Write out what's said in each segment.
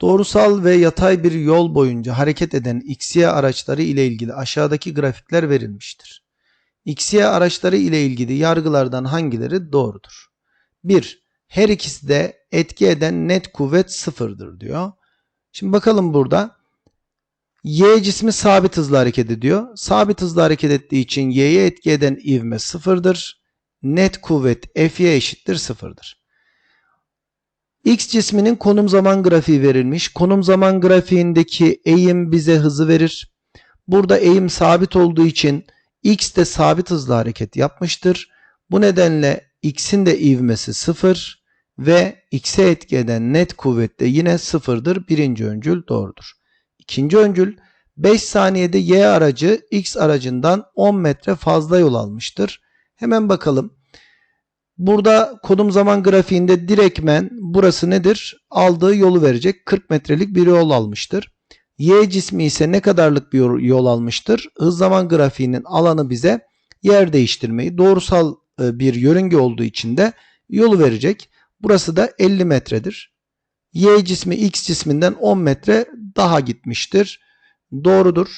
Doğrusal ve yatay bir yol boyunca hareket eden XY araçları ile ilgili aşağıdaki grafikler verilmiştir. XY araçları ile ilgili yargılardan hangileri doğrudur? 1. Her ikisi de etki eden net kuvvet sıfırdır diyor. Şimdi bakalım burada. Y cismi sabit hızla hareket ediyor. Sabit hızla hareket ettiği için Y'ye etki eden ivme sıfırdır. Net kuvvet Fy eşittir sıfırdır. X cisminin konum zaman grafiği verilmiş. Konum zaman grafiğindeki eğim bize hızı verir. Burada eğim sabit olduğu için X de sabit hızla hareket yapmıştır. Bu nedenle X'in de ivmesi sıfır ve X'e etki eden net kuvvet de yine sıfırdır. Birinci öncül doğrudur. İkinci öncül 5 saniyede Y aracı X aracından 10 metre fazla yol almıştır. Hemen bakalım. Burada konum zaman grafiğinde direkmen burası nedir? Aldığı yolu verecek. 40 metrelik bir yol almıştır. Y cismi ise ne kadarlık bir yol almıştır? Hız zaman grafiğinin alanı bize yer değiştirmeyi doğrusal e, bir yörünge olduğu için de yolu verecek. Burası da 50 metredir. Y cismi X cisminden 10 metre daha gitmiştir. Doğrudur.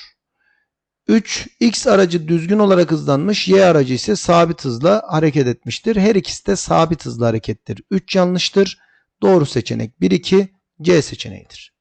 3. X aracı düzgün olarak hızlanmış. Y aracı ise sabit hızla hareket etmiştir. Her ikisi de sabit hızla harekettir. 3 yanlıştır. Doğru seçenek 1-2 C seçeneğidir.